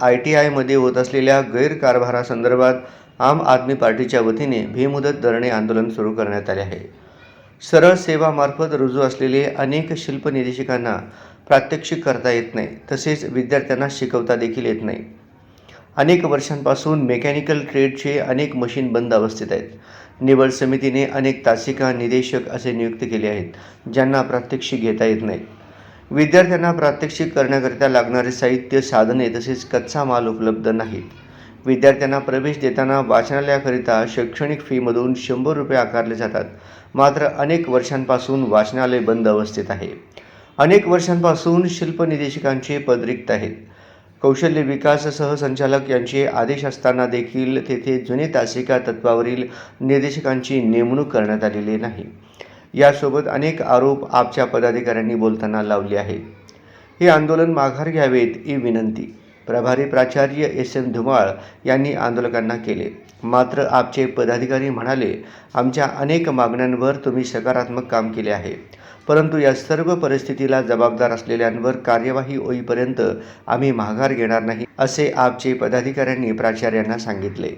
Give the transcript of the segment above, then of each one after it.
I T आयमध्ये होत असलेल्या गैरकारभारासंदर्भात आम आदमी पार्टीच्या वतीने बेमुदत धरणे आंदोलन सुरू करण्यात आले आहे. सरळ सेवामार्फत रुजू असलेले अनेक शिल्पनिर्देशिकांना प्रात्यक्षिक करता येत नाही तसेच विद्यार्थ्यांना शिकवता देखील येत नाही. अनेक वर्षांपासून मेकॅनिकल ट्रेडचे अनेक मशीन बंद अवस्थेत आहेत. निवड समितीने अनेक तासिका निदेशक असे नियुक्त केले आहेत ज्यांना प्रात्यक्षिक घेता येत नाही. विद्यार्थ्यांना प्रात्यक्षिक करण्याकरिता लागणारे साहित्य साधने तसेच कच्चा माल उपलब्ध नाहीत. विद्यार्थ्यांना प्रवेश देताना वाचनालयाकरिता शैक्षणिक फीमधून शंभर रुपये आकारले जातात. मात्र अनेक वर्षांपासून वाचनालय बंद अवस्थेत आहे. अनेक वर्षांपासून शिल्पनिदेशकांचे पद रिक्त आहेत. कौशल्य विकास सहसंचालक यांचे आदेश असताना देखील तेथे जुने तासिका तत्वावरील निर्देशकांची नेमणूक करण्यात आलेली नाही. यासोबत अनेक आरोप आपच्या पदाधिकाऱ्यांनी बोलताना लावले आहेत. हे आंदोलन माघार घ्यावेत ही विनंती. प्रभारी प्राचार्य एस एम धुमाळ यांनी आंदोलकांना केले. मात्र आपचे पदाधिकारी म्हणाले आमच्या अनेक मागण्यांवर तुम्ही सकारात्मक काम केले आहे. परंतु या सर्व परिस्थितीला जबाबदार असलेल्यांवर कार्यवाही होईपर्यंत आम्ही माघार घेणार नाही असे आपचे पदाधिकाऱ्यांनी प्राचार्यांना सांगितले.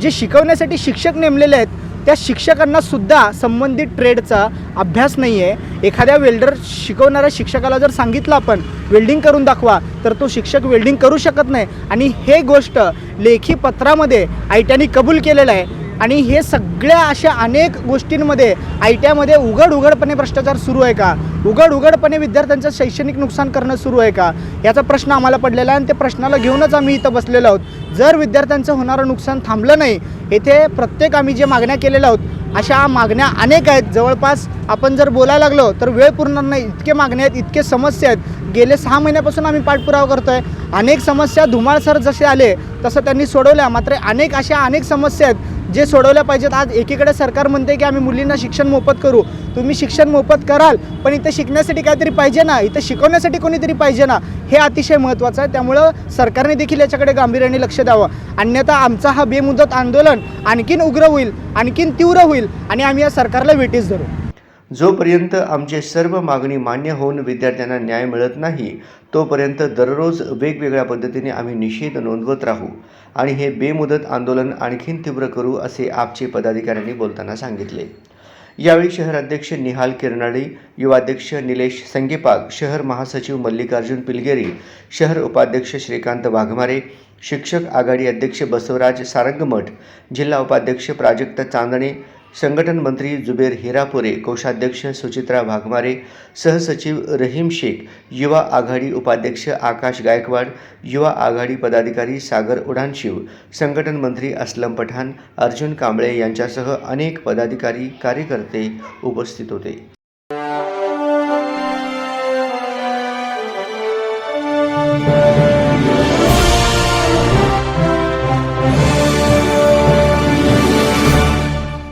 जे शिकवण्यासाठी शिक्षक नेमलेले आहेत त्या शिक्षकांना सुद्धा संबंधित ट्रेडचा अभ्यास नाही आहे. एखाद्या वेल्डर शिकवणाऱ्या शिक्षकाला जर सांगितलं आपण वेल्डिंग करून दाखवा तर तो शिक्षक वेल्डिंग करू शकत नाही. आणि हे गोष्ट लेखी पत्रामध्ये आयट्यानी कबूल केलेलं आहे. आणि हे सगळ्या अशा अनेक गोष्टींमध्ये आय टी आयमध्ये उघड उघडपणे भ्रष्टाचार सुरू आहे का? उघड उघडपणे विद्यार्थ्यांचं शैक्षणिक नुकसान करणं सुरू आहे का? याचा प्रश्न आम्हाला पडलेला आहे आणि त्या प्रश्नाला घेऊनच आम्ही इथं बसलेलो आहोत. जर विद्यार्थ्यांचं होणारं नुकसान थांबलं नाही येथे प्रत्येक आम्ही जे मागण्या केलेल्या आहोत अशा मागण्या अनेक आहेत. जवळपास आपण जर बोलायला लागलो तर वेळ पुरणार नाही. इतके मागण्या आहेत इतके समस्या आहेत. गेले सहा महिन्यापासून आम्ही पाठपुरावा करतो आहे अनेक समस्या धुमाळ सर जसे आले तसं त्यांनी सोडवल्या. मात्र अनेक अशा अनेक समस्या आहेत जे सोडवल्या पाहिजेत. आज एकीकडे सरकार म्हणते की आम्ही मुलींना शिक्षण मोफत करू. तुम्ही शिक्षण मोफत कराल पण इथं शिकण्यासाठी काहीतरी पाहिजे ना? इथं शिकवण्यासाठी कोणीतरी पाहिजे ना? हे अतिशय महत्त्वाचं आहे. त्यामुळं सरकारने देखील याच्याकडे गांभीर्याने लक्ष द्यावं. अन्यथा आमचा हा बेमुदत आंदोलन आणखीन उग्र होईल आणखीन तीव्र होईल आणि आम्ही या सरकारला वेटीस धरू. जोपर्यंत आमचे सर्व मागणी मान्य होऊन विद्यार्थ्यांना न्याय मिळत नाही तोपर्यंत दररोज वेगवेगळ्या पद्धतीने आम्ही निषेध नोंदवत राहू आणि हे बेमुदत आंदोलन आणखीन तीव्र करू असे आपचे पदाधिकाऱ्यांनी बोलताना सांगितले. यावेळी शहर अध्यक्ष निहाल किरणाळी युवाध्यक्ष निलेश संगेपाग शहर महासचिव मल्लिकार्जुन पिलगेरी शहर उपाध्यक्ष श्रीकांत वाघमारे शिक्षक आघाडी अध्यक्ष बसवराज सारंगमठ जिल्हा उपाध्यक्ष प्राजक्त चांदणे संघटन मंत्री जुबेर हिरापुरे कोषाध्यक्ष सुचित्रा वाघमारे सहसचिव रहीम शेख युवा आघाडी उपाध्यक्ष आकाश गायकवाड युवा आघाडी पदाधिकारी सागर उडानशिव संघटन मंत्री असलम पठाण अर्जुन कांबळे यांच्यासह अनेक पदाधिकारी कार्यकर्ते उपस्थित होते.